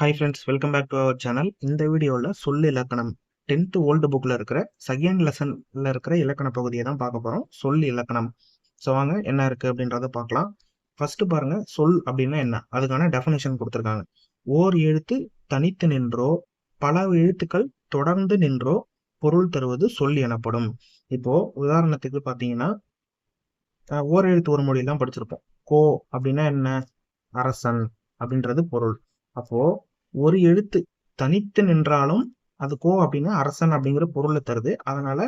Hi friends welcome back to our channel இந்த வீடியோவில் சொல் இலக்கணம் டென்த்து ஓல்டு புக்கில் இருக்கிற செகண்ட் லெசனில் இருக்கிற இலக்கண பகுதியை தான் பார்க்க போகிறோம் சொல் இலக்கணம். ஸோ வாங்க என்ன இருக்குது அப்படின்றத பார்க்கலாம். ஃபர்ஸ்ட் பாருங்க சொல் அப்படின்னா என்ன? அதுக்கான டெஃபினேஷன் கொடுத்துருக்காங்க. ஓர் எழுத்து தனித்து நின்றோ பல எழுத்துக்கள் தொடர்ந்து நின்றோ பொருள் தருவது சொல் எனப்படும். இப்போது உதாரணத்துக்கு பார்த்தீங்கன்னா ஓர் எழுத்து ஒரு மொழியெல்லாம் படிச்சிருப்போம். கோ அப்படின்னா என்ன? அரசன் அப்படின்றது பொருள். அப்போது ஒரு எழுத்து தனித்து நின்றாலும் அது கோ அப்படின்னா அரசன் அப்படிங்கிற பொருளை தருது. அதனால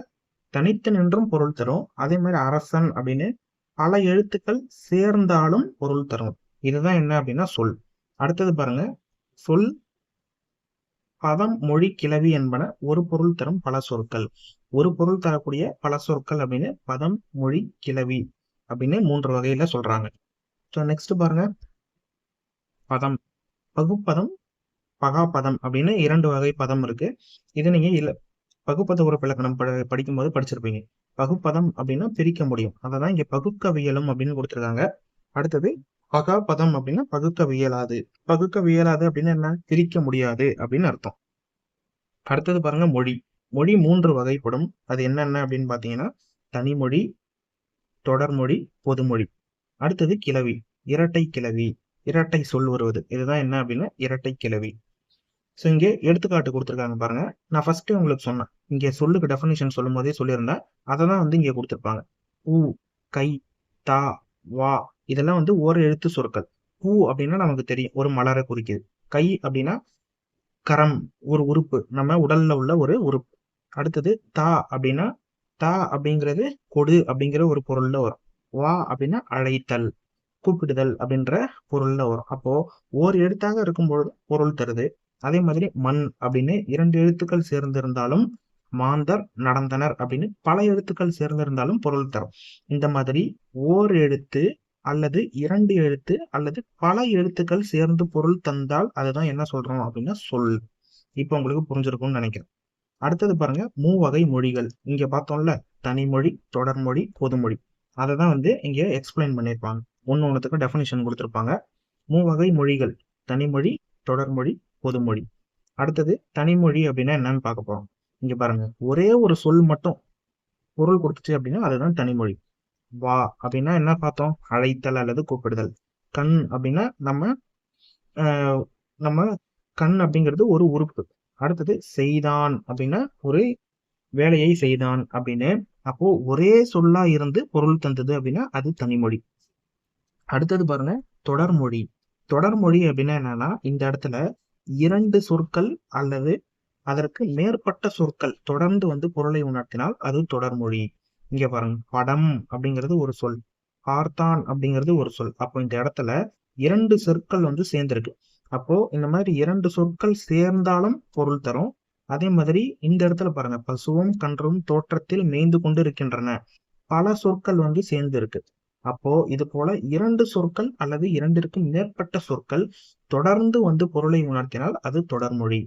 தனித்து நின்றும் பொருள் தரும். அதே மாதிரி அரசன் அப்படின்னு பல எழுத்துக்கள் சேர்ந்தாலும் பொருள் தரும். இதுதான் என்ன அப்படின்னா சொல். அடுத்தது பாருங்க. சொல் பதம் மொழி கிளவி என்பன ஒரு பொருள் தரும் பல சொற்கள். ஒரு பொருள் தரக்கூடிய பல சொற்கள் அப்படின்னு பதம் மொழி கிளவி அப்படின்னு மூன்று வகையில சொல்றாங்க. ஸோ நெக்ஸ்ட் பாருங்க. பதம். பகுப்பதம் பகாப்பதம் அப்படின்னு இரண்டு வகை பதம் இருக்கு. இது நீங்க இல்ல பகுப்பத உறுப்பிலக்கணம் பட படிக்கும்போது படிச்சிருப்பீங்க. பகுப்பதம் அப்படின்னா பிரிக்க முடியும். அதை தான் இங்க பகுக்கவியலும் அப்படின்னு கொடுத்துருக்காங்க. அடுத்தது பகாபதம் அப்படின்னா பகுக்கவியலாது. பகுக்கவியலாது அப்படின்னு என்ன? பிரிக்க முடியாது அப்படின்னு அர்த்தம். அடுத்தது பாருங்க மொழி. மொழி மூன்று வகைப்படும். அது என்னென்ன அப்படின்னு பார்த்தீங்கன்னா தனிமொழி தொடர்மொழி பொதுமொழி. அடுத்தது கிளவி. இரட்டை கிளவி. இரட்டை சொல் வருவது. இதுதான் என்ன அப்படின்னா இரட்டை கிளவி. ஸோ இங்கே எடுத்துக்காட்டு கொடுத்துருக்காங்க பாருங்க. நான் ஃபர்ஸ்ட் உங்களுக்கு சொன்னேன். இங்கே சொல்லுக்கு டெஃபினேஷன் சொல்லும் போதே சொல்லியிருந்தேன் அதை தான் வந்து இங்கே கொடுத்துருப்பாங்க. ஊ கை தா வா இதெல்லாம் வந்து ஒரு எழுத்து சொற்கள். பூ அப்படின்னா நமக்கு தெரியும். ஒரு மலரை குறிக்குது. கை அப்படின்னா கரம் ஒரு உறுப்பு. நம்ம உடல்ல உள்ள ஒரு உறுப்பு. அடுத்தது தா அப்படின்னா தா அப்படிங்கிறது கொடு அப்படிங்கிற ஒரு பொருள்ல வரும். வா அப்படின்னா அழைத்தல் கூப்பிடுதல் அப்படின்ற பொருள்ல வரும். அப்போ ஓர் எழுத்தாக இருக்கும்பொழுது பொருள் தருது. அதே மாதிரி மண் அப்படின்னு இரண்டு எழுத்துக்கள் சேர்ந்திருந்தாலும் மாந்தர் நடந்தனர் அப்படின்னு பல எழுத்துக்கள் சேர்ந்திருந்தாலும் பொருள் தரும். இந்த மாதிரி ஓர் எழுத்து அல்லது இரண்டு எழுத்து அல்லது பல எழுத்துக்கள் சேர்ந்து பொருள் தந்தால் அதுதான் என்ன சொல்றோம் அப்படின்னா சொல். இப்போ உங்களுக்கு புரிஞ்சிருக்கும்னு நினைக்கிறேன். அடுத்தது பாருங்க மூவகை மொழிகள். இங்க பார்த்தோம்ல தனிமொழி தொடர்மொழி பொதுமொழி. அதை தான் வந்து இங்க எக்ஸ்பிளைன் பண்ணியிருப்பாங்க. ஒன்று ஒன்றுத்துக்கும் டெஃபினிஷன் கொடுத்துருப்பாங்க. மூவகை மொழிகள். தனிமொழி தொடர்மொழி பொதுமொழி. அடுத்தது தனிமொழி அப்படின்னா என்னன்னு பார்க்க போறோம். இங்க பாருங்க. ஒரே ஒரு சொல் மட்டும் பொருள் கொடுத்துச்சு அப்படின்னா அதுதான் தனிமொழி. வா அப்படின்னா என்ன பார்த்தோம்? அழைத்தல் அல்லது கூப்பிடுதல். கண் அப்படின்னா நம்ம நம்ம கண் அப்படிங்கிறது ஒரு உறுப்பு. அடுத்தது செய்தான் அப்படின்னா ஒரு வேலையை செய்தான் அப்படின்னு. அப்போ ஒரே சொல்லா இருந்து பொருள் தந்தது அப்படின்னா அது தனிமொழி. அடுத்தது பாருங்க தொடர்மொழி. தொடர்மொழி அப்படின்னா என்னன்னா இந்த இடத்துல இரண்டு சொற்கள் அல்லது அதற்கு மேற்பட்ட சொற்கள் தொடர்ந்து வந்து பொருளை உணர்த்தினால் அது தொடர்மொழி. இங்க பாருங்க படம் அப்படிங்கிறது ஒரு சொல் பார்த்தான் அப்படிங்கிறது ஒரு சொல். அப்போ இந்த இடத்துல இரண்டு சொற்கள் வந்து சேர்ந்திருக்கு. அப்போ இந்த மாதிரி இரண்டு சொற்கள் சேர்ந்தாலும் பொருள் தரும். அதே மாதிரி இந்த இடத்துல பாருங்க பசுவும் கன்றும் தோற்றத்தில் மேய்ந்து கொண்டு இருக்கின்றன பல சொற்கள் வந்து சேர்ந்து இருக்கு அப்போ இது போல இரண்டு சொற்கள் அல்லது இரண்டிற்கும் மேற்பட்ட சொற்கள் தொடர்ந்து வந்து பொருளை உணர்த்தினால் அது தொடர்மொழி.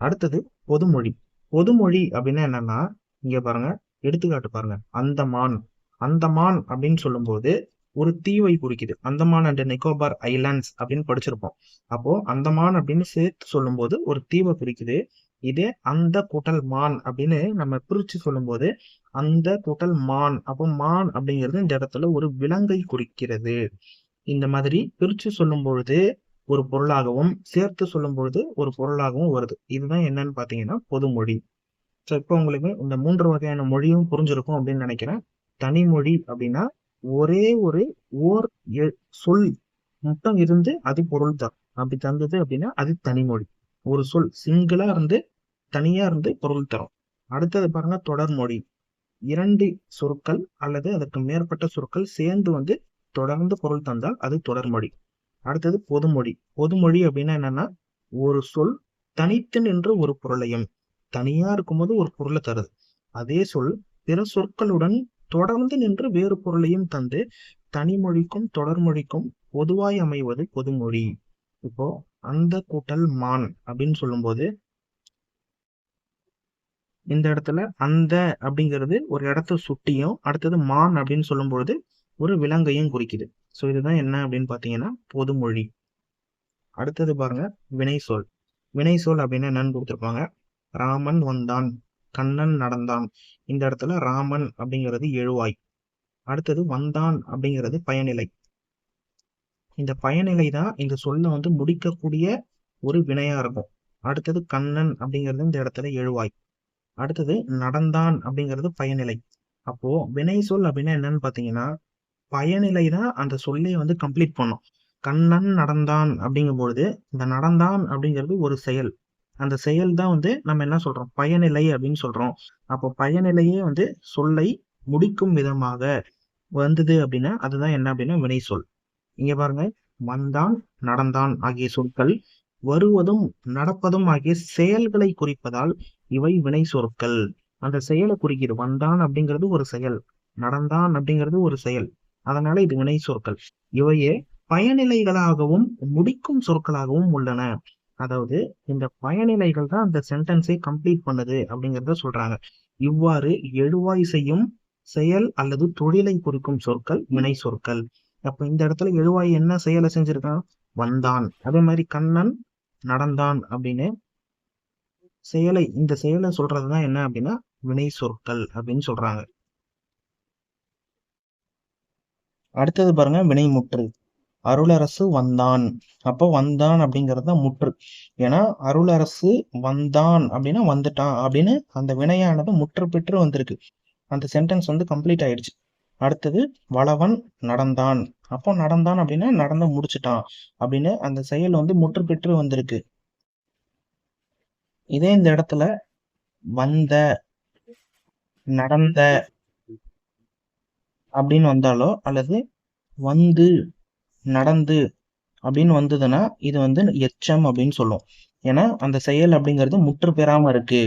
அடுத்தது பொதுமொழி. பொதுமொழி அப்படின்னா என்னன்னா இங்க பாருங்க எடுத்துக்காட்டு பாருங்க. அந்தமான். அந்தமான் அப்படின்னு சொல்லும்போது ஒரு தீவை குறிக்குது. அந்தமான் அண்ட் நிக்கோபார் ஐலாண்ட்ஸ் அப்படின்னு படிச்சிருப்போம். அப்போ அந்தமான் அப்படின்னு சேர்த்து சொல்லும்போது ஒரு தீவை குறிக்குது. இதே அந்த கூட்டல் மான் அப்படின்னு நம்ம பிரிச்சு சொல்லும்போது அந்த கூட்டல் மான் அப்போ மான் அப்படிங்கிறது இந்த இடத்துல ஒரு விலங்கை குறிக்கிறது. இந்த மாதிரி பிரிச்சு சொல்லும் பொழுது ஒரு பொருளாகவும் சேர்த்து சொல்லும் பொழுது ஒரு பொருளாகவும் வருது. இதுதான் என்னன்னு பாத்தீங்கன்னா பொதுமொழி. ஸோ இப்போ உங்களுக்கு இந்த மூன்று வகையான மொழியும் புரிஞ்சிருக்கும் அப்படின்னு நினைக்கிறேன். தனிமொழி அப்படின்னா ஒரே ஒரு ஓர் எ- சொல் மட்டும் இருந்து அது பொருள் தரும் அப்படி தந்தது அப்படின்னா அது தனிமொழி. ஒரு சொல் சிங்கிளா இருந்து தனியா இருந்து பொருள் தரும். அடுத்தது பாருங்க தொடர்மொழி. இரண்டு சொற்கள் அல்லது அதற்கு மேற்பட்ட சொற்கள் சேர்ந்து வந்து தொடர்ந்து பொருள் தந்தால் அது தொடர்மொழி அடுத்தது பொதுமொழி. பொதுமொழி அப்படின்னா என்னன்னா ஒரு சொல் தனித்து நின்று ஒரு பொருளையும் தனியா இருக்கும்போது ஒரு பொருளை தருது. அதே சொல் பிற சொற்களுடன் தொடர்ந்து நின்று வேறு பொருளையும் தந்து தனிமொழிக்கும் தொடர்மொழிக்கும் பொதுவாய் அமைவது பொதுமொழி. இப்போ அந்த கூட்டல் மான் அப்படின்னு சொல்லும்போது இந்த இடத்துல அந்த அப்படிங்கிறது ஒரு இடத்த சுட்டியும் அடுத்தது மான் அப்படின்னு சொல்லும்பொழுது ஒரு விலங்கையும் குறிக்குது. ஸோ இதுதான் என்ன அப்படின்னு பார்த்தீங்கன்னா பொதுமொழி. அடுத்தது பாருங்க வினை சொல் வினை சொல் அப்படின்னு என்னன்னு கொடுத்துருப்பாங்க? ராமன் வந்தான் கண்ணன் நடந்தான். இந்த இடத்துல ராமன் அப்படிங்கிறது எழுவாய். அடுத்தது வந்தான் அப்படிங்கிறது பயனிலை. இந்த பயனிலை தான் இந்த சொல்ல வந்து முடிக்கக்கூடிய ஒரு வினையா இருக்கும். அடுத்தது கண்ணன் அப்படிங்கிறது இந்த இடத்துல எழுவாய். அடுத்தது நடந்தான் அப்படிங்கிறது பயனிலை. அப்போ வினை சொல் அப்படின்னா என்னன்னு பாத்தீங்கன்னா பயனிலை தான் அந்த சொல்லை வந்து கம்ப்ளீட் பண்ணும். கண்ணன் நடந்தான் அப்படிங்கும் பொழுது இந்த நடந்தான் அப்படிங்கிறது ஒரு செயல். அந்த செயல் தான் வந்து நம்ம என்ன சொல்றோம்? பயனிலை அப்படின்னு சொல்றோம். அப்போ பயனிலையே வந்து சொல்லை முடிக்கும் விதமாக வந்தது அப்படின்னா அதுதான் என்ன அப்படின்னா வினை சொல். இங்க பாருங்க. வந்தான் நடந்தான் ஆகிய சொற்கள் வருவதும் நடப்பதும் ஆகிய செயல்களை குறிப்பதால் இவை வினை சொற்கள். அந்த செயலை குறிக்கிறது. வந்தான் அப்படிங்கிறது ஒரு செயல். நடந்தான் அப்படிங்கிறது ஒரு செயல். அதனால இது வினை சொற்கள். இவையே பயனிலைகளாகவும் முடிக்கும் சொற்களாகவும் உள்ளன. அதாவது இந்த பயனிலைகள் தான் அந்த சென்டென்ஸை கம்ப்ளீட் பண்ணுது அப்படிங்கிறத சொல்றாங்க. இவ்வாறு எழுவாய் செய்யும் செயல் அல்லது தொழிலை குறிக்கும் சொற்கள் வினை சொற்கள். அப்ப இந்த இடத்துல எழுவாய் என்ன செயலை செஞ்சிருக்கான்? வந்தான். அதே மாதிரி கண்ணன் நடந்தான் அப்படின்னு செயலை இந்த செயலை சொல்றதுதான் என்ன அப்படின்னா வினை சொற்கள் அப்படின்னு சொல்றாங்க. அடுத்தது பாருங்க வினைமுற்று அருளரசு வந்தான். அப்போ வந்தான் அப்படிங்கிறது தான் முற்று. ஏன்னா அருளரசு வந்தான் அப்படின்னா வந்துட்டான் அப்படின்னு அந்த வினையானது முற்று பெற்று வந்திருக்கு. அந்த சென்டென்ஸ் வந்து கம்ப்ளீட் ஆயிடுச்சு. அடுத்தது வளவன் நடந்தான். அப்போ நடந்தான் அப்படின்னா நடந்து முடிச்சுட்டான் அப்படின்னு அந்த செயல் வந்து முற்று பெற்று வந்திருக்கு. இதே இந்த இடத்துல வந்த நடந்த அப்படின்னு வந்தாலோ அல்லது வந்து நடந்து அப்படின்னு வந்ததுன்னா இது வந்து எச்சம் அப்படின்னு சொல்லும். ஏன்னா அந்த செயல் அப்படிங்கிறது முற்று பெறாம இருக்கு.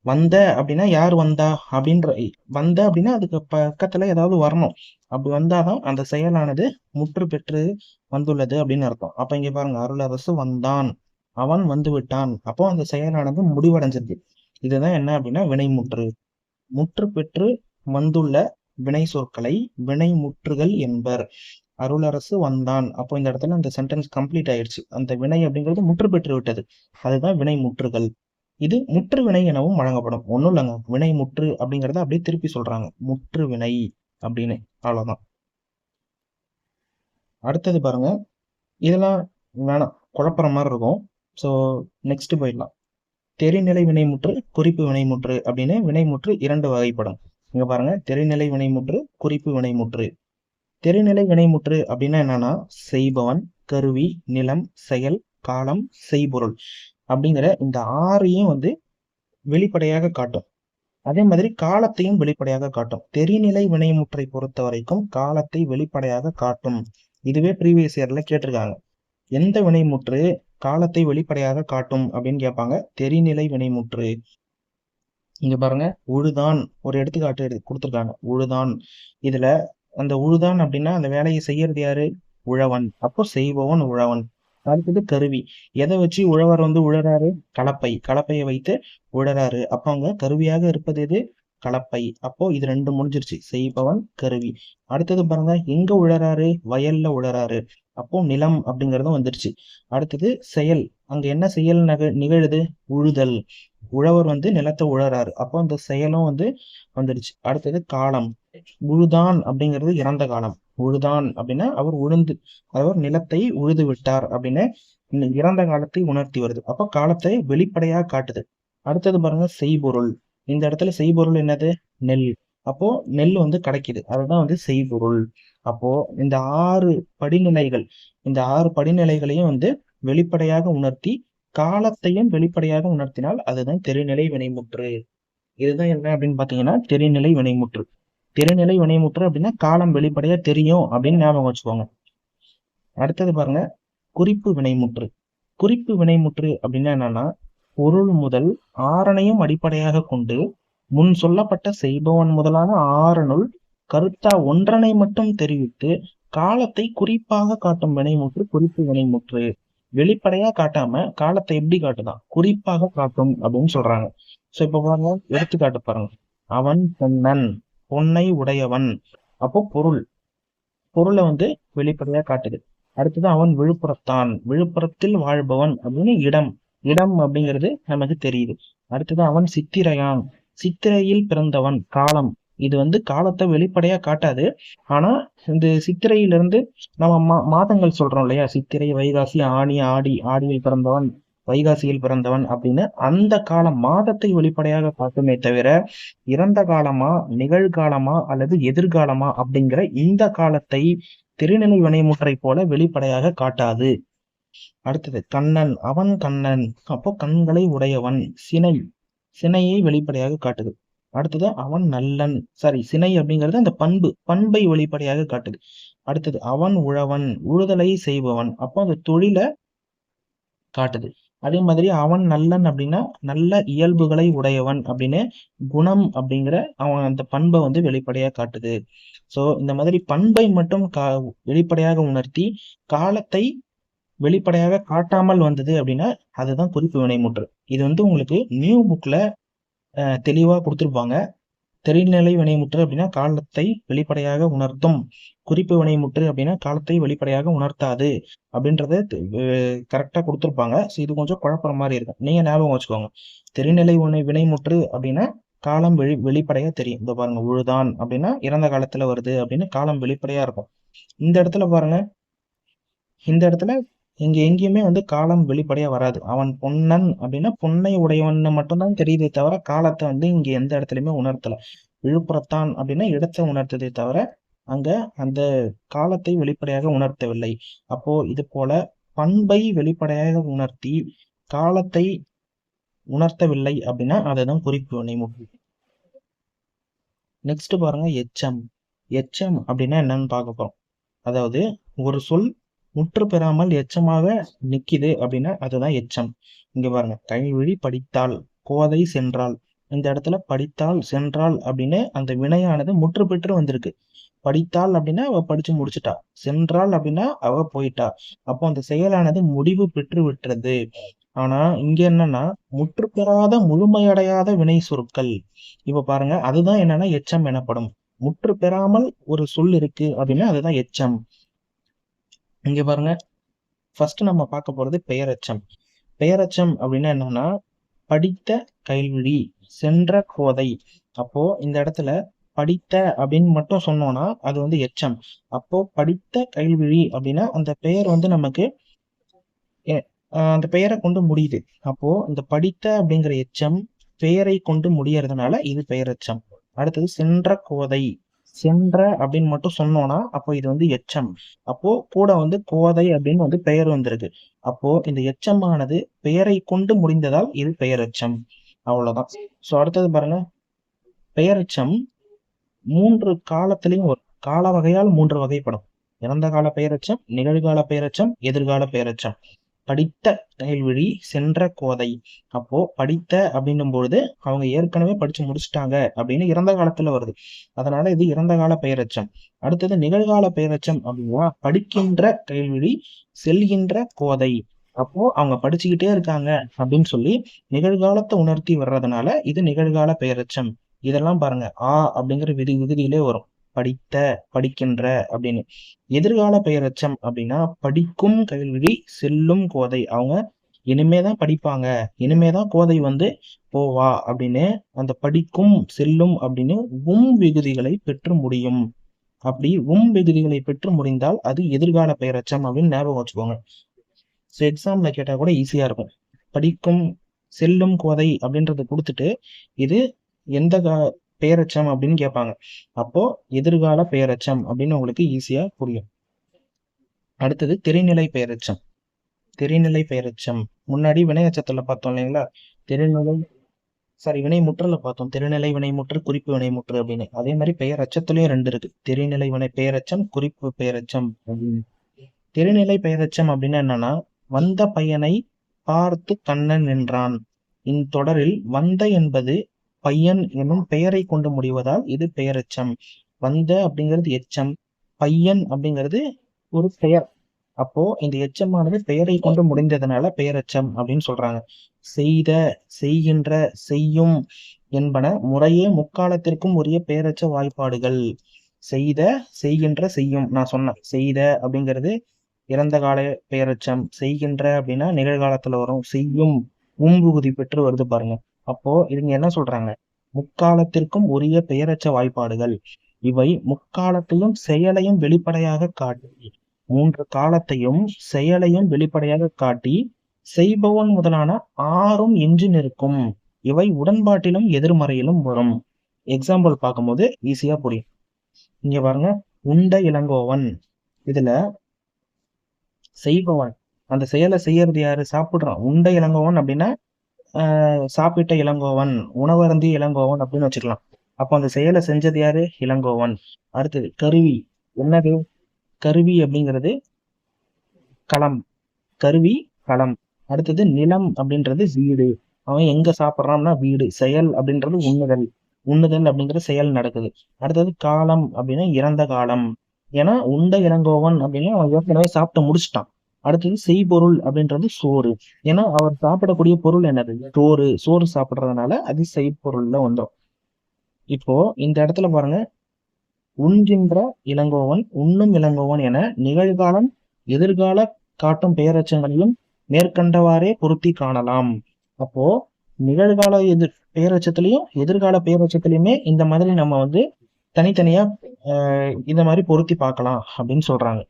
வந்த அப்படின்னா யார் வந்தா அப்படின்ற வந்த அப்படின்னா அதுக்கு பக்கத்துல ஏதாவது வரணும். அப்படி வந்தாதான் அந்த செயலானது முற்று பெற்று வந்துள்ளது அப்படின்னு அர்த்தம். அப்ப இங்க பாருங்க அருளரசு வந்தான். அவன் வந்து விட்டான். அப்போ அந்த செயலானது முடிவடைஞ்சிருக்கு. இதுதான் என்ன அப்படின்னா வினைமுற்று முற்று. பெற்று வந்துள்ள வினை சொற்களை வினை முற்றுகள் என்பர். அருளரசு வந்தான். அப்போ இந்த இடத்துல அந்த சென்டென்ஸ் கம்ப்ளீட் ஆயிடுச்சு. அந்த வினை அப்படிங்கிறது முற்று பெற்று விட்டது. அதுதான் வினை முற்றுகள். இது முற்று வினை எனவும் வழங்கப்படும். ஒன்றும் இல்லைங்க. வினை முற்று அப்படிங்கிறத அப்படியே திருப்பி சொல்றாங்க. முற்று வினை அப்படின்னு. அவ்வளோதான் அடுத்தது பாருங்க. இதெல்லாம் வேணாம். குழப்பற மாதிரி இருக்கும். ஸோ நெக்ஸ்ட் போயிடலாம். தெரிநிலை வினைமுற்று குறிப்பு வினைமுற்று அப்படின்னு வினைமுற்று இரண்டு வகைப்படும். இங்கே பாருங்க தெரிநிலை வினைமுற்று குறிப்பு வினைமுற்று. தெரிநிலை வினைமுற்று அப்படின்னா என்னன்னா செய்பவன் கருவி நிலம் செயல் காலம் செய்பொருள் அப்படிங்கிற இந்த ஆறையும் வந்து வெளிப்படையாக காட்டும். அதே மாதிரி காலத்தையும் வெளிப்படையாக காட்டும். தெரிநிலை வினைமுற்றை பொறுத்த வரைக்கும் காலத்தை வெளிப்படையாக காட்டும். இதுவே ப்ரீவியஸ் இயர்ல கேட்டிருக்காங்க. எந்த வினைமுற்று காலத்தை வெளிப்படையாக காட்டும் அப்படின்னு கேட்பாங்க. தெரிநிலை வினைமுற்று. இங்க பாருங்க உழுதான் ஒரு எடுத்துக்காட்டு கொடுத்துருக்காங்க. உழுதான். இதுல அந்த உழுதான் அப்படின்னா அந்த வேலையை செய்யறது யாரு? உழவன். அப்போ செய்பவன் உழவன். அடுத்தது கருவி. எதை வச்சு உழவர் வந்து உழறாரு? கலப்பை. கலப்பையை வைத்து உழறாரு. அப்போ அங்க கருவியாக இருப்பது எது? கலப்பை. அப்போ இது ரெண்டு முடிஞ்சிருச்சு. செய்பவன் கருவி. அடுத்தது பாருங்க எங்க உழறாரு? வயல்ல உழறாரு. அப்போ நிலம் அப்படிங்கறதும் வந்துருச்சு. அடுத்தது செயல். அங்க என்ன செயல் நக நிகழுது? உழுதல். உழவர் வந்து நிலத்தை உழறாரு. அப்போ அந்த செயலும் வந்து வந்துருச்சு. அடுத்தது காலம். உழுதான் அப்படிங்கிறது இறந்த காலம். உழுதான் அப்படின்னா அவர் உழுந்து அவர் நிலத்தை உழுது விட்டார் அப்படின்னு இறந்த காலத்தை உணர்த்தி வருது. அப்போ காலத்தை வெளிப்படையா காட்டுது. அடுத்தது பாருங்க செய்பொருள். இந்த இடத்துல செய்பொருள் என்னது? நெல். அப்போ நெல் வந்து கிடைக்குது. அதுதான் வந்து செய்பொருள். அப்போ இந்த ஆறு படிநிலைகள் இந்த ஆறு படிநிலைகளையும் வந்து வெளிப்படையாக உணர்த்தி காலத்தையும் வெளிப்படையாக உணர்த்தினால் அதுதான் தெரிநிலை வினைமுற்று. இதுதான் என்ன அப்படின்னு பாத்தீங்கன்னா தெரிநிலை வினைமுற்று. தெரிநிலை வினைமுற்று அப்படின்னா காலம் வெளிப்படையா தெரியும் அப்படின்னு ஞாபகம் வச்சுக்கோங்க. அடுத்தது பாருங்க குறிப்பு வினைமுற்று. குறிப்பு வினைமுற்று அப்படின்னா என்னன்னா பொருள் முதல் ஆறனையும் அடிப்படையாக கொண்டு முன் சொல்லப்பட்ட செய்பவன் முதலான ஆறனுள் கருத்தா ஒன்றனை மட்டும் தெரிவித்து காலத்தை குறிப்பாக காட்டும் வினைமுற்று குறிப்பு வினைமுற்று. வெளிப்படையா காட்டாம காலத்தை எப்படி காட்டுதான் குறிப்பாக காட்டும் அப்படின்னு சொல்றாங்க. சோ இப்ப பாருங்க எடுத்துக்காட்டு பாருங்க. அவன் பொன்னன் பொன்னை உடையவன். அப்போ பொருள். பொருளை வந்து வெளிப்படையா காட்டுது. அடுத்தது அவன் விழுப்புரத்தான். விழுப்புரத்தில் வாழ்பவன் அப்படின்னு இடம். இடம் அப்படிங்கிறது நமக்கு தெரியுது. அடுத்தது அவன் சித்திரையான். சித்திரையில் பிறந்தவன். காலம். இது வந்து காலத்தை வெளிப்படையா காட்டாது. ஆனா இந்த சித்திரையிலிருந்து நம்ம மா மாதங்கள் சொல்றோம் இல்லையா? சித்திரை வைகாசி ஆணி ஆடி ஆடியில் பிறந்தவன் வைகாசியில் பிறந்தவன் அப்படின்னு அந்த காலம் மாதத்தை வெளிப்படையாக காட்டுமே தவிர இறந்த காலமா நிகழ்காலமா அல்லது எதிர்காலமா அப்படிங்கிற இந்த காலத்தை திருநிலை வினைமுற்றை போல வெளிப்படையாக காட்டாது. அடுத்தது கண்ணன் அவன் கண்ணன் அப்போ கண்களை உடையவன் சினை சினையை வெளிப்படையாக காட்டுது. அடுத்தது அவன் நல்லன். சாரி சினை அப்படிங்கிறது அந்த பண்பு பண்பை வெளிப்படையாக காட்டுது. அடுத்தது அவன் உழவன் உழுதலை செய்பவன். அப்போ அந்த தொழிலை காட்டுது. அதே மாதிரி அவன் நல்லன் அப்படின்னா நல்ல இயல்புகளை உடையவன் அப்படின்னு குணம் அப்படிங்கிற அவன் அந்த பண்பை வந்து வெளிப்படையாக காட்டுது. ஸோ இந்த மாதிரி பண்பை மட்டும் கா வெளிப்படையாக உணர்த்தி காலத்தை வெளிப்படையாக காட்டாமல் வந்தது அப்படின்னா அதுதான் குறிப்பு வினைமுற்று. இது வந்து உங்களுக்கு நியூ புக்ல தெளிவாக கொடுத்துருப்பாங்க. தெரிநிலை வினைமுற்று அப்படின்னா காலத்தை வெளிப்படையாக உணர்த்தும். குறிப்பு வினைமுற்று அப்படின்னா காலத்தை வெளிப்படையாக உணர்த்தாது அப்படின்றத கரெக்டாக கொடுத்துருப்பாங்க. ஸோ இது கொஞ்சம் குழப்பற மாதிரி இருக்கும். நீங்கள் ஞாபகம் வச்சுக்கோங்க. தெரிநிலை வினை வினைமுற்று அப்படின்னா காலம் வெளி வெளிப்படையாக தெரியும். இந்த பாருங்க. உழுதான் அப்படின்னா இறந்த காலத்தில் வருது அப்படின்னு காலம் வெளிப்படையாக இருக்கும். இந்த இடத்துல பாருங்க. இந்த இடத்துல இங்க எங்கேயுமே வந்து காலம் வெளிப்படையா வராது. அவன் பொன்னன் அப்படின்னா பொன்னை உடையவன் மட்டும்தான் தெரியுதே தவிர காலத்தை வந்து இங்க எந்த இடத்துலயுமே உணர்த்தல. விழுப்புரத்தான் அப்படின்னா இடத்தை உணர்த்ததே தவிர அங்க அந்த காலத்தை வெளிப்படையாக உணர்த்தவில்லை. அப்போ இது போல பண்பை வெளிப்படையாக உணர்த்தி காலத்தை உணர்த்தவில்லை அப்படின்னா அதுதான் குறிப்பு வினைமுற்று நெக்ஸ்ட் பாருங்க எச்சம் எச்சம் அப்படின்னா என்னன்னு பார்க்க போறோம். அதாவது ஒரு சொல் முற்று பெறாமல் எச்சமாக நிக்குது அப்படின்னா அதுதான் எச்சம். இங்க பாருங்க கைவிழி படித்தால் கோதை சென்றால் இந்த இடத்துல படித்தால் சென்றால் அப்படின்னு அந்த வினையானது முற்று பெற்று வந்திருக்கு. படித்தாள் அப்படின்னா அவ படிச்சு முடிச்சுட்டா. சென்றாள் அப்படின்னா அவ போயிட்டா. அப்போ அந்த செயலானது முடிவு பெற்று விட்டுறது ஆனா இங்க என்னன்னா முற்று பெறாத முழுமையடையாத வினை சொற்கள். இப்ப பாருங்க அதுதான் என்னன்னா எச்சம் எனப்படும். முற்று பெறாமல் ஒரு சொல் இருக்கு அப்படின்னா அதுதான் எச்சம். இங்கே பாருங்க. ஃபர்ஸ்ட் நம்ம பார்க்க போகிறது பெயரச்சம். பெயரச்சம் அப்படின்னா என்னன்னா படித்த கைவிழி சென்ற கோதை. அப்போ இந்த இடத்துல படித்த அப்படின்னு மட்டும் சொன்னோம்னா அது வந்து எச்சம். அப்போ படித்த கல்விழி அப்படின்னா அந்த பெயர் வந்து நமக்கு அந்த பெயரை கொண்டு முடியுது. அப்போ இந்த படித்த அப்படிங்கிற எச்சம் பெயரை கொண்டு முடியறதுனால இது பெயரெச்சம். அடுத்தது சென்ற கோதை. சென்ற அப்படின்னு மட்டும் சொன்னோம்னா அப்போ இது வந்து எச்சம். அப்போ கூட வந்து கோதை அப்படின்னு வந்து பெயர் வந்திருக்கு அப்போ இந்த எச்சமானது பெயரை கொண்டு முடிந்ததால் இது பெயரெச்சம். அவ்வளவுதான். சோ அடுத்தது பாருங்க. பெயரச்சம் மூன்று காலத்திலையும் ஒரு கால வகையால் மூன்று வகைப்படும். இறந்த கால பெயரச்சம் நிகழ்கால பெயரச்சம் எதிர்கால பெயரச்சம். படித்த கேள்விழி சென்ற கோதை. அப்போ படித்த அப்படின்னும் பொழுது அவங்க ஏற்கனவே படிச்சு முடிச்சுட்டாங்க அப்படின்னு இறந்த காலத்துல வருது. அதனால இது இறந்த கால பெயரச்சம் அடுத்தது நிகழ்கால பெயரச்சம் அப்படின்னா படிக்கின்ற கேள்வி செல்கின்ற கோதை. அப்போ அவங்க படிச்சுக்கிட்டே இருக்காங்க அப்படின்னு சொல்லி நிகழ்காலத்தை உணர்த்தி வர்றதுனால இது நிகழ்கால பெயரச்சம் இதெல்லாம் பாருங்க ஆ அப்படிங்கிற விதி விகுதியிலே வரும். படித்த படிக்கின்ற அப்படின்னு. எதிர்கால பெயரச்சம் அப்படின்னா படிக்கும் கல்வி செல்லும் கோதை. அவங்க இனிமேதான் படிப்பாங்க. இனிமேதான் கோதை வந்து போவா அப்படின்னு அந்த படிக்கும் செல்லும் அப்படின்னு உம் விகுதிகளை பெற்று முடியும். அப்படி உம் விகுதிகளை பெற்று முடிந்தால் அது எதிர்கால பெயரச்சம் அப்படின்னு ஞாபகம் வச்சுக்கோங்க. ஸோ எக்ஸாம்ல கேட்டா கூட ஈஸியா இருக்கும். படிக்கும் செல்லும் கோதை அப்படின்றத கொடுத்துட்டு இது எந்த கா பெயரச்சம் அப்படின்னு கேட்பாங்க. அப்போ எதிர்கால பெயரச்சம் அப்படின்னு உங்களுக்கு ஈஸியா புரியும். அடுத்தது தெரிநிலை பெயரச்சம் தெரிநிலை பெயரச்சம் முன்னாடி வினையச்சத்துல பார்த்தோம் இல்லைங்களா? தெரிநிலை சாரி வினை முற்றுல பார்த்தோம். திருநிலை வினைமுற்று குறிப்பு வினைமுற்று அப்படின்னு. அதே மாதிரி பெயர் அச்சத்துலயும் ரெண்டு இருக்கு. தெரிநிலை வினை பெயரச்சம் குறிப்பு பெயரச்சம் அப்படின்னு. திருநிலை பெயரச்சம் அப்படின்னா என்னன்னா வந்த பையனை பார்த்து கண்ணன் நின்றான். இத்தொடரில் வந்த என்பது பையன் என்னும் பெயரை கொண்டு முடிவதால் இது பெயரெச்சம். வந்த அப்படிங்கிறது எச்சம். பையன் அப்படிங்கிறது ஒரு பெயர். அப்போ இந்த எச்சமானது பெயரை கொண்டு முடிந்ததுனால பெயரெச்சம் அப்படின்னு சொல்றாங்க. செய்த செய்கின்ற செய்யும் என்பன முறையே முக்காலத்திற்கும் உரிய பெயரச்ச வாய்ப்பாடுகள். செய்த செய்கின்ற செய்யும். நான் சொன்னேன். செய்த அப்படிங்கிறது இறந்த கால பெயரெச்சம். செய்கின்ற அப்படின்னா நிகழ்காலத்துல வரும். செய்யும். உம்புகுதி பெற்று வருது பாருங்க. அப்போ இதுங்க என்ன சொல்றாங்க? முக்காலத்திற்கும் உரிய பெயரச்ச வாய்ப்பாடுகள். இவை முக்காலத்தையும் செயலையும் வெளிப்படையாக காட்டி மூன்று காலத்தையும் செயலையும் வெளிப்படையாக காட்டி செய்பவன் முதலான ஆறும் எஞ்சி நிற்கும். இவை உடன்பாட்டிலும் எதிர்மறையிலும் வரும். எக்ஸாம்பிள் பார்க்கும்போது ஈஸியா புரியும். இங்க பாருங்க உண்ட இளங்கோவன். இதுல செய்பவன். அந்த செயலை செய்யறது யாரு? சாப்பிடுறான். உண்ட இளங்கோவன் அப்படின்னா சாப்பிட்ட இளங்கோவன் உணவருந்தி இளங்கோவன் அப்படின்னு வச்சுக்கலாம். அப்போ அந்த செயலை செஞ்சது யாரு? இளங்கோவன். அடுத்தது கருவி. என்னது? கருவி அப்படிங்கிறது களம். கருவி களம். அடுத்தது நிலம் அப்படின்றது வீடு. அவன் எங்க சாப்பிட்றான்னா வீடு. செயல் அப்படின்றது உண்ணுதல். உண்ணுதல் அப்படிங்கிற செயல் நடக்குது. அடுத்தது காலம் அப்படின்னா இறந்த காலம். ஏன்னா உண்ட இளங்கோவன் அப்படின்னா அவன் ஏற்கனவே சாப்பிட்டு முடிச்சிட்டான். அடுத்தது செய்பொருள் அப்படின்றது சோறு. ஏன்னா அவர் சாப்பிடக்கூடிய பொருள் என்னது? சோறு. சோறு சாப்பிடுறதுனால அது செய்பொருள்ல வந்துடும் இப்போ இந்த இடத்துல பாருங்க. உண்கின்ற இளங்கோவன் உண்ணும் இளங்கோவன் என நிகழ்காலம் எதிர்கால காட்டும் பெயரச்சங்களையும் மேற்கண்டவாறே பொருத்தி காணலாம். அப்போ நிகழ்கால எதிர் பெயரச்சத்திலையும் எதிர்கால பெயரச்சத்திலையுமே இந்த மாதிரி நம்ம வந்து தனித்தனியா இந்த மாதிரி பொருத்தி பார்க்கலாம் அப்படின்னு சொல்றாங்க.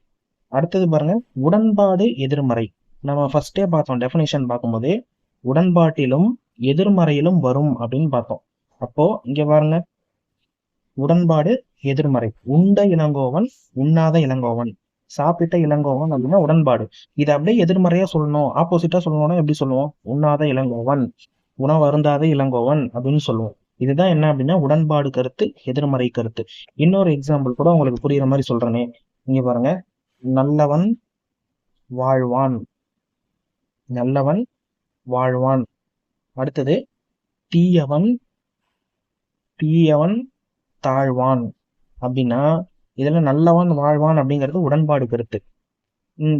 அடுத்தது பாருங்க உடன்பாடு எதிர்மறை. நம்ம ஃபர்ஸ்டே பார்த்தோம் டெஃபினேஷன் பார்க்கும்போது உடன்பாட்டிலும் எதிர்மறையிலும் வரும் அப்படின்னு பார்த்தோம். அப்போ இங்க பாருங்க உடன்பாடு எதிர்மறை. உண்ட இளங்கோவன் உண்ணாத இளங்கோவன். சாப்பிட்ட இளங்கோவன் அப்படின்னா உடன்பாடு. இதை அப்படியே எதிர்மறையா சொல்லணும் ஆப்போசிட்டா சொல்லணும்னா எப்படி சொல்லுவோம்? உண்ணாத இளங்கோவன் உணவு அருந்தாத இளங்கோவன் அப்படின்னு சொல்லுவோம். இதுதான் என்ன அப்படின்னா உடன்பாடு கருத்து எதிர்மறை கருத்து. இன்னொரு எக்ஸாம்பிள் கூட உங்களுக்கு புரியுற மாதிரி சொல்றேனே. இங்க பாருங்க நல்லவன் வாழ்வான். நல்லவன் வாழ்வான். அடுத்தது தீயவன் தீயவன் தாழ்வான். அப்படின்னா இதுல நல்லவன் வாழ்வான் அப்படிங்கிறது உடன்பாடு கருத்து.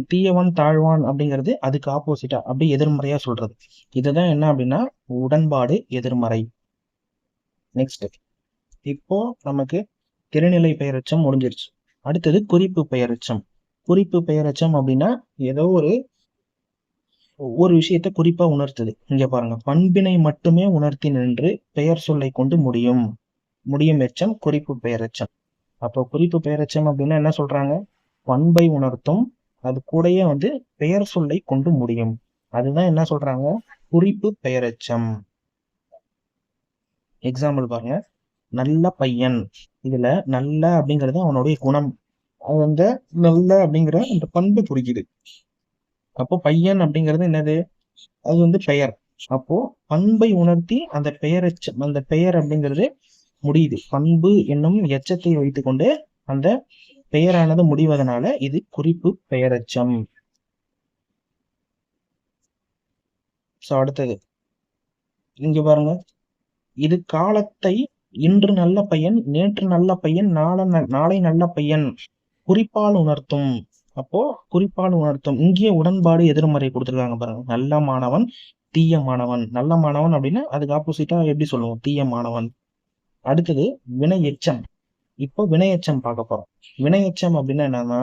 தீயவன் தாழ்வான் அப்படிங்கிறது அதுக்கு ஆப்போசிட்டா அப்படி எதிர்மறையா சொல்றது. இதுதான் என்ன அப்படின்னா உடன்பாடு எதிர்மறை. நெக்ஸ்ட் இப்போ நமக்கு திருநிலை பெயரச்சம் முடிஞ்சிருச்சு. அடுத்தது குறிப்பு பெயரச்சம். குறிப்பு பெயரச்சம் அப்படின்னா ஏதோ ஒரு ஒரு விஷயத்த குறிப்பா உணர்த்துது. இங்க பாருங்க. பண்பினை மட்டுமே உணர்த்தி நின்று பெயர் சொல்லை கொண்டு முடியும். முடியும் எச்சம் குறிப்பு பெயரச்சம் அப்போ குறிப்பு பெயரச்சம் அப்படின்னா என்ன சொல்றாங்க? பண்பை உணர்த்தும் அது கூடயே வந்து பெயர் சொல்லை கொண்டு முடியும். அதுதான் என்ன சொல்றாங்க? குறிப்பு பெயரச்சம் எக்ஸாம்பிள் பாருங்க. நல்ல பையன். இதுல நல்ல அப்படிங்கிறது அவனுடைய குணம். அது வந்து நல்ல அப்படிங்கிற அந்த பண்பு குறிக்குது. அப்போ பையன் அப்படிங்கிறது என்னது? அது வந்து பெயர். அப்போ பண்பை உணர்த்தி அந்த பெயரெச்சம் அந்த பெயர் அப்படிங்கிறது முடியுது. பண்பு என்னும் எச்சத்தை வைத்துக்கொண்டு அந்த பெயரானது முடிவதனால இது குறிப்பு பெயரெச்சம். சோ அடுத்தது. இங்க பாருங்க. இது காலத்தை இன்று நல்ல பையன் நேற்று நல்ல பையன் நாளை நாளை நல்ல பையன். குறிப்பால் உணர்த்தும். அப்போ குறிப்பால் உணர்த்தும். இங்கேயே உடன்பாடு எதிர்மறை கொடுத்துருக்காங்க பாருங்க. நல்ல மாணவன் தீய மாணவன். நல்ல மாணவன் அப்படின்னா அதுக்கு ஆப்போசிட்டா எப்படி சொல்லுவோம்? தீய மாணவன். அடுத்தது வினை எச்சம் இப்போ வினை எச்சம் பார்க்க போறோம். வினை எச்சம் அப்படின்னா என்னன்னா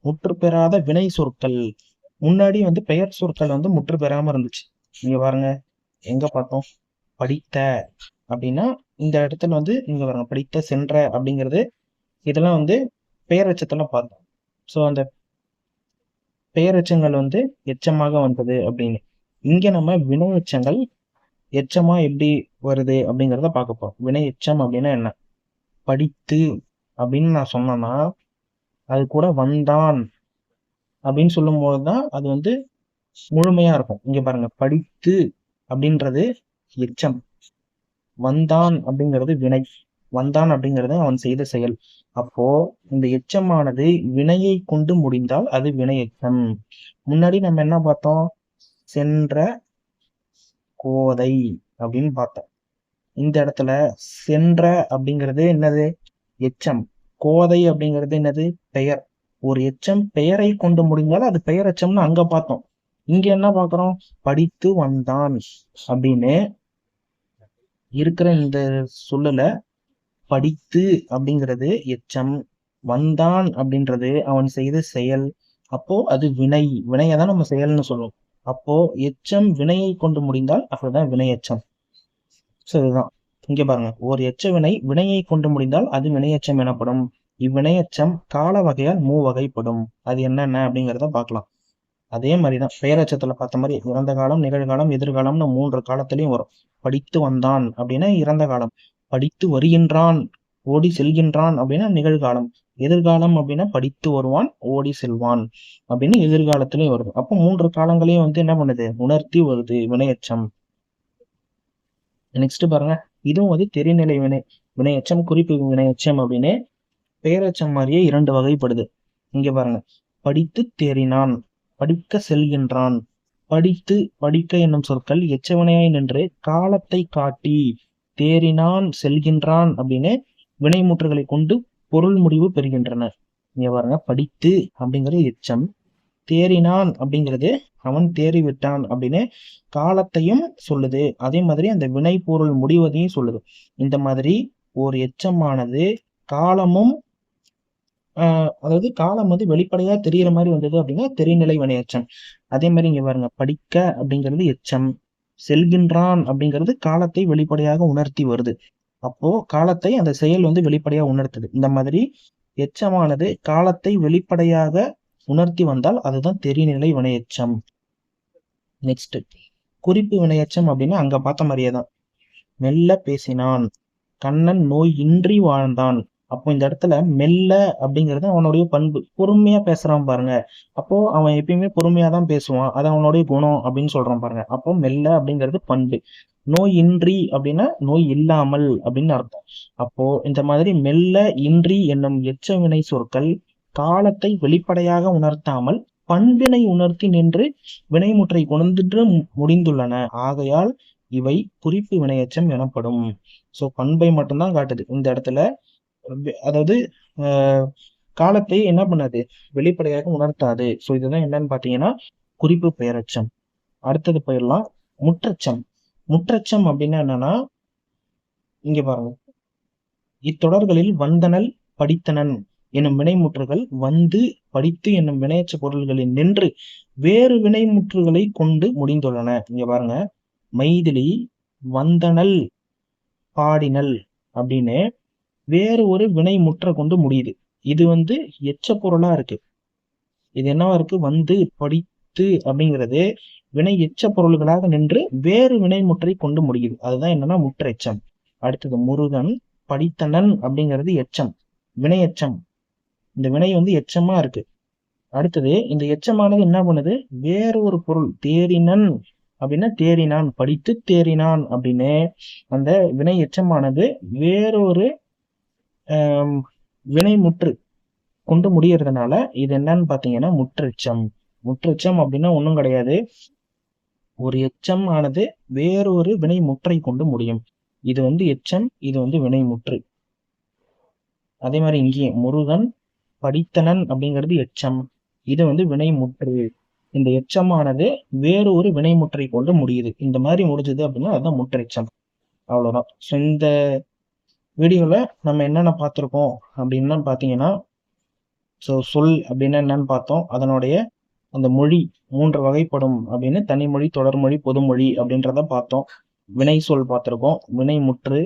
முற்று பெறாத வினை சொற்கள். முன்னாடி வந்து பெயர் சொற்கள் வந்து முற்று பெறாம இருந்துச்சு. இங்க பாருங்க. எங்க பார்த்தோம்? படித்த அப்படின்னா இந்த இடத்துல வந்து இங்க பாருங்க படித்த சென்ற அப்படிங்கிறது இதெல்லாம் வந்து பேரச்சத்தெல்லாம் பார்த்தோம். ஸோ அந்த பேரச்சங்கள் வந்து எச்சமாக வந்தது அப்படின்னு. இங்க நம்ம வினை எச்சங்கள் எச்சமா எப்படி வருது அப்படிங்கிறத பார்க்க போறோம். வினை எச்சம் அப்படின்னா என்ன? படித்து அப்படின்னு நான் சொன்னேன்னா அது கூட வந்தான் அப்படின்னு சொல்லும் போதுதான் அது வந்து முழுமையா இருக்கும். இங்க பாருங்க படித்து அப்படின்றது எச்சம். வந்தான் அப்படிங்கிறது வினை. வந்தான் அப்படிங்கிறது அவன் செய்த செயல். அப்போ இந்த எச்சமானது வினையை கொண்டு முடிந்தால் அது வினை எச்சம் முன்னாடி நம்ம என்ன பார்த்தோம்? சென்ற கோதை அப்படின்னு பார்த்தோம். இந்த இடத்துல சென்ற அப்படிங்கிறது என்னது? எச்சம். கோதை அப்படிங்கிறது என்னது? பெயர். ஒரு எச்சம் பெயரை கொண்டு முடிந்தால் அது பெயர் எச்சம்னு அங்க பார்த்தோம். இங்க என்ன பாக்குறோம் படித்து வந்தான் அப்படின்னு இருக்கிற இந்த சொல்லல படித்து அப்படிங்கிறது எச்சம் வந்தான் அப்படின்றது அவன் செய்த செயல். அப்போ அது வினை வினையை தான் நம்ம செயல்னு சொல்லுவோம் அப்போ எச்சம் வினையை கொண்டு முடிந்தால் அப்படிதான் வினை எச்சம் ஸோ இதுதான். இங்க பாருங்க. ஒரு எச்ச வினை வினையை கொண்டு முடிந்தால் அது வினையச்சம் எனப்படும். இவ்வினையச்சம் கால வகையால் மூ வகைப்படும். அது என்னென்ன அப்படிங்கிறத பார்க்கலாம். அதே மாதிரிதான். பெயரச்சத்துல பார்த்த மாதிரி இறந்த காலம் நிகழ்காலம் எதிர்காலம்னு மூன்று காலத்திலையும் வரும். படித்து வந்தான் அப்படின்னா இறந்த காலம். படித்து வருகின்றான் ஓடி செல்கின்றான் அப்படின்னா நிகழ்காலம். எதிர்காலம் அப்படின்னா படித்து வருவான் ஓடி செல்வான் அப்படின்னு எதிர்காலத்திலையும் வருது. அப்போ மூன்று காலங்களையும் வந்து என்ன பண்ணுது? உணர்த்தி வருது வினையச்சம். நெக்ஸ்ட் பாருங்க. இதுவும் வந்து தெரிநிலை வினை வினையச்சம் குறிப்பு வினையச்சம் அப்படின்னு பெயரச்சம் மாதிரியே இரண்டு வகைப்படுது. இங்க பாருங்க. படித்து தேறினான் படிக்க செல்கின்றான். படித்து படிக்க என்னும் சொற்கள் எச்சவினையாய் நின்று காலத்தை காட்டி தேறினான் செல்கின்றான் அப்படின்னு வினைமுற்றுகளை கொண்டு பொருள் முடிவு பெறுகின்றன இங்க பாருங்க படித்து அப்படிங்கிறது எச்சம். தேறினான் அப்படிங்கிறது அவன் தேறி விட்டான் அப்படின்னு காலத்தையும் சொல்லுது. அதே மாதிரி அந்த வினை பொருள் முடிவதையும் சொல்லுது. இந்த மாதிரி ஒரு எச்சமானது காலமும் அதாவது காலம் வந்து வெளிப்படையா தெரியற மாதிரி வந்தது அப்படின்னா தெரிநிலை வினை எச்சம் அதே மாதிரி இங்க பாருங்க படிக்க அப்படிங்கிறது எச்சம். செல்கின்றான் அப்படிங்கிறது காலத்தை வெளிப்படையாக உணர்த்தி வருது. அப்போ காலத்தை அந்த செயல் வந்து வெளிப்படையாக உணர்த்துது. இந்த மாதிரி எச்சமானது காலத்தை வெளிப்படையாக உணர்த்தி வந்தால் அதுதான் தெரிநிலை வினையச்சம். நெக்ஸ்ட் குறிப்பு வினையச்சம் அப்படின்னா அங்க பார்த்த மாதிரியே தான். மெல்ல பேசினான். கண்ணன் நோய் இன்றி வாழ்ந்தான். அப்போ இந்த இடத்துல மெல்ல அப்படிங்கிறது அவனுடைய பண்பு. பொறுமையா பேசுறான் பாருங்க. அப்போ அவன் எப்பயுமே பொறுமையா தான் பேசுவான். அது அவனுடைய குணம் அப்படின்னு சொல்றான் பாருங்க. அப்போ மெல்ல அப்படிங்கிறது பண்பு. நோய் இன்றி அப்படின்னா நோய் இல்லாமல் அப்படின்னு அர்த்தம். அப்போ இந்த மாதிரி மெல்ல இன்றி என்னும் எச்சவினை சொற்கள் காலத்தை வெளிப்படையாக உணர்த்தாமல் பண்பினை உணர்த்தி நின்று வினைமுற்றை கொண்டு முடிந்துள்ளன. ஆகையால் இவை குறிப்பு வினையச்சம் எனப்படும். சோ பண்பை மட்டும்தான் காட்டுது. இந்த இடத்துல அதாவது காலத்தை என்ன பண்ணாது? வெளிப்படையாக உணர்த்தாது. ஸோ இதுதான் என்னன்னு பாத்தீங்கன்னா குறிப்பு பெயரச்சம். அடுத்தது போயிடலாம். முற்றச்சம். முற்றச்சம் அப்படின்னா என்னன்னா இங்க பாருங்க. இத்தொடர்களில் வந்தனல் படித்தனன் என்னும் வினைமுற்றுகள் வந்து படித்து என்னும் வினையச்ச பொருள்களில் நின்று வேறு வினைமுற்றுகளை கொண்டு முடிந்துள்ளன. இங்க பாருங்க. மைதிலி வந்தனல் பாடினல் அப்படின்னு வேறு ஒரு வினை முற்ற கொண்டு முடியுது. இது வந்து எச்ச பொருளா இருக்கு. இது என்னவா இருக்கு? வந்து படித்து அப்படிங்கிறது வினை எச்ச பொருள்களாக நின்று வேறு வினை முற்றை கொண்டு முடியுது. அதுதான் என்னன்னா முற்றெச்சம் அடுத்தது முருகன் படித்தனன் அப்படிங்கிறது எச்சம் வினை எச்சம். இந்த வினை வந்து எச்சமா இருக்கு. அடுத்தது இந்த எச்சமானது என்ன பண்ணுது? வேற ஒரு பொருள் தேரினன் அப்படின்னா தேறினான் படித்து தேறினான் அப்படின்னு அந்த வினை எச்சமானது வேறொரு வினை முற்று கொண்டு முடியறதுனால இது என்னன்னு பாத்தீங்கன்னா முற்றெச்சம். முற்றெச்சம் அப்படின்னா ஒன்றும் கிடையாது. ஒரு எச்சம் ஆனது வேறொரு வினை முற்றை கொண்டு முடியும். இது வந்து எச்சம் இது வந்து வினை முற்று அதே மாதிரி இங்கே முருகன் படித்தனன் அப்படிங்கிறது எச்சம். இது வந்து வினை முற்று இந்த எச்சமானது வேறு ஒரு வினைமுற்றை கொண்டு முடியுது. இந்த மாதிரி முடிஞ்சது அப்படின்னா அதுதான் முற்றெச்சம். அவ்வளவுதான். ஸோ இந்த வீடியோவில் நம்ம என்னென்ன பார்த்துருக்கோம் அப்படின்னா பார்த்தீங்கன்னா ஸோ சொல் அப்படின்னா என்னன்னு பார்த்தோம். அதனுடைய அந்த மொழி மூன்று வகைப்படும் அப்படின்னு தனிமொழி தொடர்மொழி பொதுமொழி அப்படின்றத பார்த்தோம். வினை சொல் பார்த்துருக்கோம். வினை முற்று.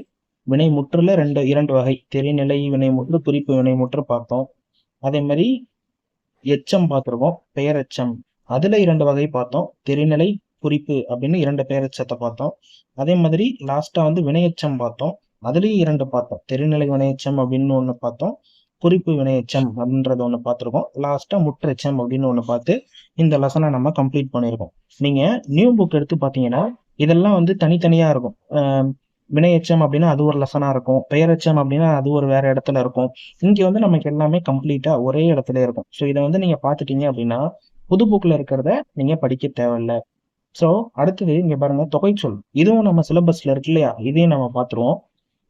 வினை முற்றுல ரெண்டு இரண்டு வகை. தெரிநிலை வினைமுற்று குறிப்பு வினை முற்று பார்த்தோம். அதே மாதிரி எச்சம் பார்த்துருக்கோம். பெயரெச்சம். அதில் இரண்டு வகை பார்த்தோம். தெரிநிலை குறிப்பு அப்படின்னு இரண்டு பெயரச்சத்தை பார்த்தோம். அதே மாதிரி லாஸ்ட்டாக வந்து வினையச்சம் பார்த்தோம். அதுலேயும் இரண்டு பார்த்தோம். தெரிநிலை வினையச்சம் அப்படின்னு ஒன்று பார்த்தோம். குறிப்பு வினையச்சம் அப்படின்றது ஒன்று பார்த்துருக்கோம். லாஸ்ட்டாக முற்றச்சம் அப்படின்னு ஒன்று பார்த்து இந்த லெசனை நம்ம கம்ப்ளீட் பண்ணியிருக்கோம் நீங்கள் நியூ புக் எடுத்து பார்த்தீங்கன்னா இதெல்லாம் வந்து தனித்தனியாக இருக்கும். வினையச்சம் அப்படின்னா அது ஒரு லெசனாக இருக்கும். பெயரச்சம் அப்படின்னா அது ஒரு வேற இடத்துல இருக்கும். இங்கே வந்து நமக்கு எல்லாமே கம்ப்ளீட்டாக ஒரே இடத்துல இருக்கும். ஸோ இதை வந்து நீங்கள் பார்த்துட்டீங்க அப்படின்னா புது புக்கில் இருக்கிறத நீங்கள் படிக்க தேவையில்ல. ஸோ அடுத்தது இங்கே பாருங்க தொகை சொல் இதுவும் நம்ம சிலபஸ்ல இருக்கு இல்லையா? இதையும் நம்ம பார்த்துருவோம்.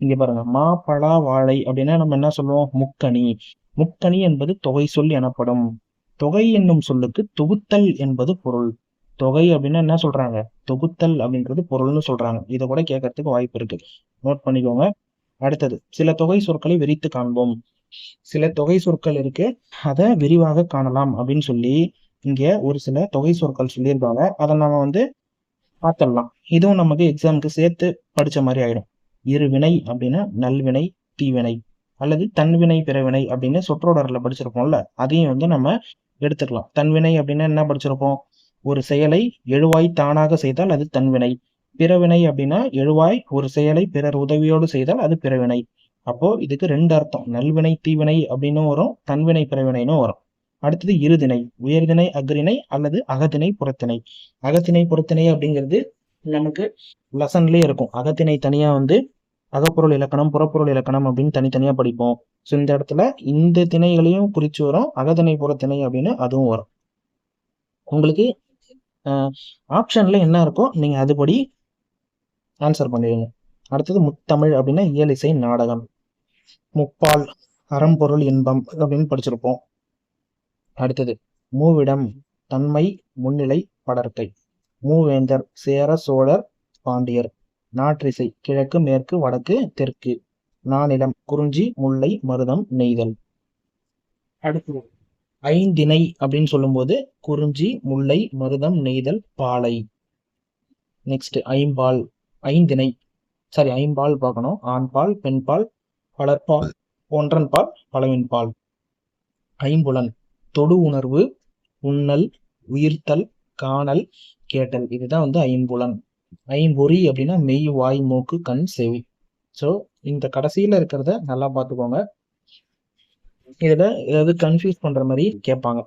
இங்க பாருங்க மா பழா வாழை அப்படின்னா நம்ம என்ன சொல்லுவோம்? முக்கணி முக்கணி என்பது தொகை சொல் எனப்படும். தொகை என்னும் சொல்லுக்கு தொகுத்தல் என்பது பொருள். தொகை அப்படின்னா என்ன சொல்றாங்க? தொகுத்தல் அப்படின்றது பொருள்னு சொல்றாங்க. இதை கூட கேட்கறதுக்கு வாய்ப்பு இருக்கு. நோட் பண்ணிக்கோங்க. அடுத்தது சில தொகை சொற்களை விரித்து காண்போம். சில தொகை சொற்கள் இருக்கு. அதை விரிவாக காணலாம் அப்படின்னு சொல்லி இங்க ஒரு சில தொகை சொற்கள் சொல்லியிருக்காங்க. அதை நம்ம வந்து பார்த்துடலாம். இதுவும் நமக்கு எக்ஸாமுக்கு சேர்த்து படிச்ச மாதிரி ஆயிடும். இருவினை அப்படின்னா நல்வினை தீவினை அல்லது தன்வினை பிறவினை அப்படின்னு சொற்றொடரில் படிச்சிருப்போம்ல அதையும் வந்து நம்ம எடுத்துக்கலாம். தன்வினை அப்படின்னா என்ன படிச்சிருப்போம்? ஒரு செயலை எழுவாய் தானாக செய்தால் அது தன்வினை. பிறவினை அப்படின்னா எழுவாய் ஒரு செயலை பிறர் உதவியோடு செய்தால் அது பிறவினை. அப்போ இதுக்கு ரெண்டு அர்த்தம். நல்வினை தீவினை அப்படின்னு வரும் தன்வினை பிறவினைன்னு வரும். அடுத்தது இருதினை உயர்திணை அக்ரிணை அல்லது அகத்திணை புறத்திணை. அகத்திணை புறத்திணை அப்படிங்கிறது நமக்கு லெசன்லயே இருக்கும். அகத்திணை தனியா வந்து அகப்பொருள் இலக்கணம் புறப்பொருள் இலக்கணம் அப்படின்னு தனித்தனியா படிப்போம். ஸோ இந்த இடத்துல இந்த திணைகளையும் குறிச்சு வரும். அகதிணை புற திணை அப்படின்னு அதுவும் வரும். உங்களுக்கு ஆப்ஷன்ல என்ன இருக்கோ நீங்க அதுபடி ஆன்சர் பண்ணிடுங்க. அடுத்தது முத்தமிழ் அப்படின்னா இயல் இசை நாடகம். முப்பால் அறம்பொருள் இன்பம் அப்படின்னு படிச்சிருப்போம். அடுத்தது மூவிடம் தன்மை முன்னிலை படர்க்கை மூவேந்தர் சேர சோழர் பாண்டியர். நாற்றிசை கிழக்கு மேற்கு வடக்கு தெற்கு. நானிலம் குறிஞ்சி முல்லை மருதம் நெய்தல். அடுத்தது ஐந்திணை அப்படின்னு சொல்லும்போது குறிஞ்சி முல்லை மருதம் நெய்தல் பாலை. நெக்ஸ்ட் ஐம்பால். ஐந்திணை. சாரி ஐம்பால் பார்க்கணும். ஆண்பால் பெண்பால் பலர்பால் ஒன்றன் பால் பலவின் பால் ஐம்புலன். தொடு உணர்வு உண்ணல் உயிர்த்தல் காணல் கேட்டல். இதுதான் வந்து ஐம்புலன். ஐம்பொறி அப்படின்னா மெய் வாய் மூக்கு கண் செவி. ஸோ இந்த கடைசியில் இருக்கிறத நல்லா பார்த்துக்கோங்க. இதில் ஏதாவது கன்ஃபியூஸ் பண்ணுற மாதிரி கேட்பாங்க.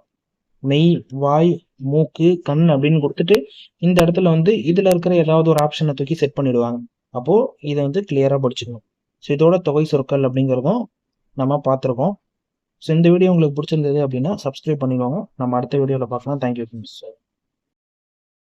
மெய் வாய் மூக்கு கண் அப்படின்னு கொடுத்துட்டு இந்த இடத்துல வந்து இதில் இருக்கிற ஏதாவது ஒரு ஆப்ஷனை தூக்கி செட் பண்ணிடுவாங்க. அப்போது இதை வந்து கிளியராக படிச்சுக்கணும். ஸோ இதோட தொகை சொற்கள் அப்படிங்கிறதும் நம்ம பார்த்துருக்கோம். ஸோ இந்த வீடியோ உங்களுக்கு பிடிச்சிருந்தது அப்படின்னா சப்ஸ்கிரைப் பண்ணிக்கோங்க. நம்ம அடுத்த வீடியோவில் பார்க்கலாம். Thank you sir